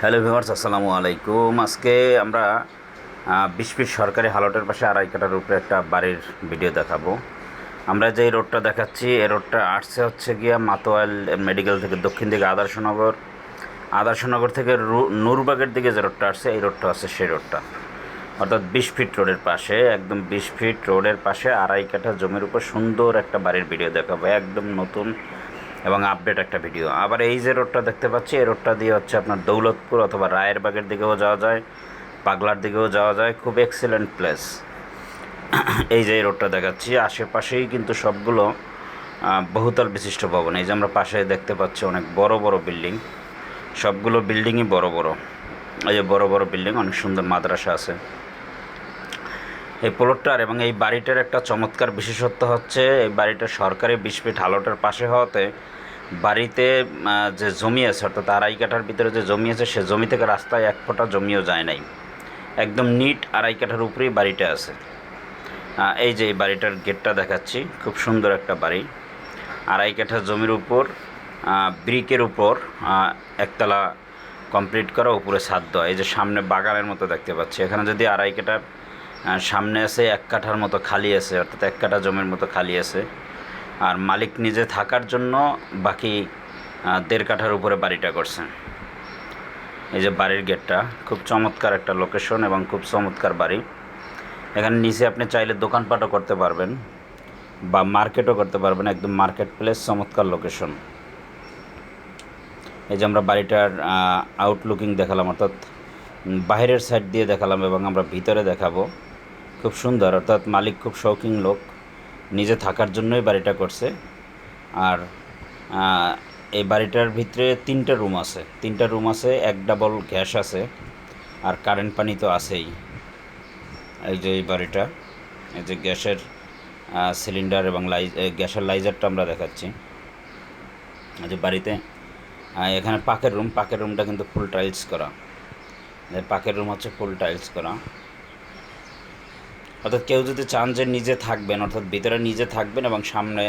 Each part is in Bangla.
হ্যালো ভিউয়ার্স, আসসালামু আলাইকুম। আজকে আমরা বিশ ফিট সরকারি হালটের পাশে আড়াই কাটার উপরে একটা বাড়ির ভিডিও দেখাবো। আমরা যে রোডটা দেখাচ্ছি এই রোডটা আসছে হচ্ছে গিয়া মাতোয়াল মেডিকেল থেকে দক্ষিণ দিকে আদর্শনগর। আদর্শনগর থেকে নূরবাগের দিকে যে রোডটা আসছে, এই রোডটা আছে সেই রোডটা। অর্থাৎ বিশ ফিট রোডের পাশে, একদম বিশ ফিট রোডের পাশে আড়াই কাঠা জমির উপর সুন্দর একটা বাড়ির ভিডিও দেখাবো। একদম নতুন এবং আপডেট একটা ভিডিও আবার এই যে রোডটা দেখতে পাচ্ছি, এই রোডটা দিয়ে হচ্ছে আপনার দৌলতপুর অথবা রায়েরবাগের দিকেও যাওয়া যায়, পাগলার দিকেও যাওয়া যায়। খুব এক্সেলেন্ট প্লেস এই যে রোডটা দেখাচ্ছি, আশেপাশেই কিন্তু সবগুলো বহুতল বিশিষ্ট ভবন। এই যে আমরা পাশে দেখতে পাচ্ছি অনেক বড় বড় বিল্ডিং সবগুলো বিল্ডিংই বড় বড়। এই যে বড় বড় বিল্ডিং অনেক সুন্দর মাদ্রাসা আছে। এই প্লটটার এবং এই বাড়িটার একটা চমৎকার বিশেষত্ব হচ্ছে, এই বাড়িটা সরকারি বিশ ফিট হালটের পাশে হওয়াতে বাড়িতে যে জমি আছে, অর্থাৎ আড়াই কাঠার ভিতরে যে জমি আছে, সে জমি থেকে রাস্তায় এক ফোঁটা জমিও যায় নাই। একদম নিট আড়াই কাঠার উপরেই বাড়িটা আছে। এই যে বাড়িটার গেটটা দেখাচ্ছি, খুব সুন্দর একটা বাড়ি। আড়াই কাঠা জমির উপর ব্রিকের উপর একতলা কমপ্লিট করা, উপরে ছাদ দেওয়া। এই যে সামনে বাগানের মতো দেখতে পাচ্ছি। এখানে যদি আড়াই কাঠার সামনে আছে, এক কাঠার মতো খালি আছে, অর্থাৎ এক কাঠা জমির মতো খালি আছে। আর মালিক নিজে থাকার জন্য বাকি দেড় কাঠার উপরে বাড়িটা করছে। এই যে বাড়ির গেটটা, খুব চমৎকার একটা লোকেশন এবং খুব চমৎকার বাড়ি। এখানে নিচে আপনি চাইলে দোকানপাটও করতে পারবেন বা মার্কেটও করতে পারবেন, একদম মার্কেট প্লেস চমৎকার লোকেশন এই যে আমরা বাড়িটার আউটলুকিং দেখালাম, অর্থাৎ বাইরের সাইড দিয়ে দেখালাম এবং আমরা ভিতরে দেখাবো। খুব সুন্দর, অর্থাৎ মালিক খুব শৌখিন লোক। নিজে থাকার জন্যই বাড়িটা করছে। আর এই বাড়িটার ভিতরে তিনটা রুম আছে। তিনটা রুম আছে, এক ডাবল গ্যাস আছে, আর কারেন্ট পানি তো আছেই। এই যে এই বাড়িটা, এই যে গ্যাসের সিলিন্ডার এবং লাই গ্যাসের লাইজারটা আমরা দেখাচ্ছি। এই যে বাড়িতে এখানে পাকের রুম, পাকের রুমটা কিন্তু ফুল টাইলস করা। পাকের রুম হচ্ছে ফুল টাইলস করা। অর্থাৎ কেউ যদি চান যে নিজে থাকবেন, অর্থাৎ ভিতরে নিজে থাকবেন এবং সামনে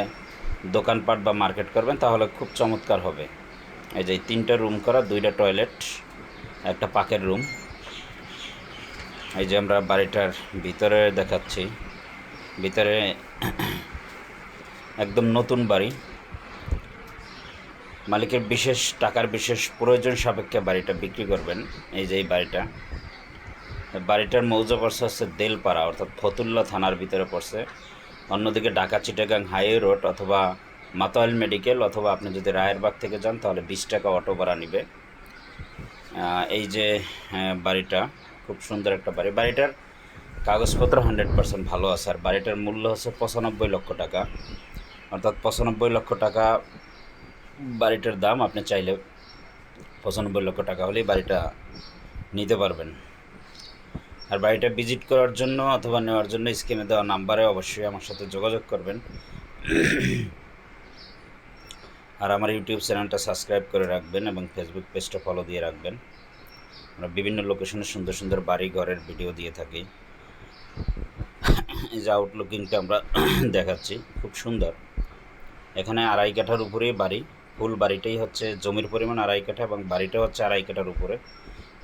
দোকানপাট বা মার্কেট করবেন, তাহলে খুব চমৎকার হবে। এই যে তিনটা রুম করা, দুইটা টয়লেট, একটা পাকের রুম। এই যে আমরা বাড়িটার ভিতরে দেখাচ্ছি। ভিতরে একদম নতুন বাড়ি। মালিকের বিশেষ, টাকার বিশেষ প্রয়োজন সাপেক্ষে বাড়িটা বিক্রি করবেন। এই যে এই বাড়িটা। বাড়িটার মৌজা পড়ছে হচ্ছে দেলপাড়া অর্থাৎ ফতুল্লা থানার ভিতরে পড়ছে। অন্যদিকে ঢাকা চিটাগাং হাইওয়ে রোড অথবা মাতোয়াল মেডিকেল অথবা আপনি যদি রায়েরবাগ থেকে যান তাহলে বিশ টাকা অটো ভাড়া নেবে। এই যে হ্যাঁ, বাড়িটা খুব সুন্দর একটা বাড়ি। বাড়িটার কাগজপত্র হান্ড্রেড পার্সেন্ট ভালো আছে। আর বাড়িটার মূল্য হচ্ছে পঁচানব্বই লক্ষ টাকা। অর্থাৎ পঁচানব্বই লক্ষ টাকা বাড়িটার দাম আপনি চাইলে পঁচানব্বই লক্ষ টাকা হলেই বাড়িটা নিতে পারবেন। আর বাড়িটা ভিজিট করার জন্য অথবা নেওয়ার জন্য স্ক্রিনে দেওয়া নাম্বারে অবশ্যই আমার সাথে যোগাযোগ করবেন। আর আমার ইউটিউব চ্যানেলটা সাবস্ক্রাইব করে রাখবেন এবং ফেসবুক পেজটা ফলো দিয়ে রাখবেন। আমরা বিভিন্ন লোকেশনে সুন্দর সুন্দর বাড়ি ঘরের ভিডিও দিয়ে থাকি। এই যে আউটলুকিংটা আমরা দেখাচ্ছি, খুব সুন্দর। এখানে আড়াই কাঠার উপরেই বাড়ি, ফুল বাড়িটাই হচ্ছে জমির পরিমাণ আড়াই কাঠা এবং বাড়িটা হচ্ছে আড়াই কাঠার উপরে।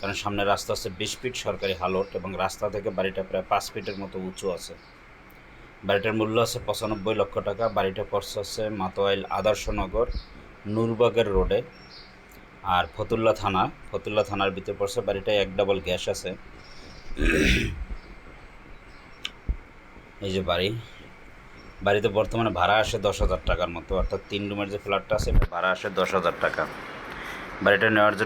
কারণ সামনে রাস্তা আছে বিশ ফিট সরকারি হালট এবং রাস্তা থেকে বাড়িটা প্রায় পাঁচ ফিটের মতো উঁচু আছে। বাড়িটার মূল্য আছে পঁচানব্বই লক্ষ টাকা। বাড়িটা পড়ছে আছে মাতোয়াইল আদর্শনগর, নূরবাগের রোডে আর ফতুল্লা থানা, ফতুল্লা থানার ভিতরে পড়ছে বাড়িটায় এক ডাবল গ্যাস আছে। এই যে বাড়ি। বাড়িতে বর্তমানে ভাড়া আসে দশ হাজার টাকার মতো। অর্থাৎ তিন রুমের যে ফ্ল্যাটটা আছে ভাড়া আসে দশ হাজার টাকা। বাড়িটা নেওয়ার জন্য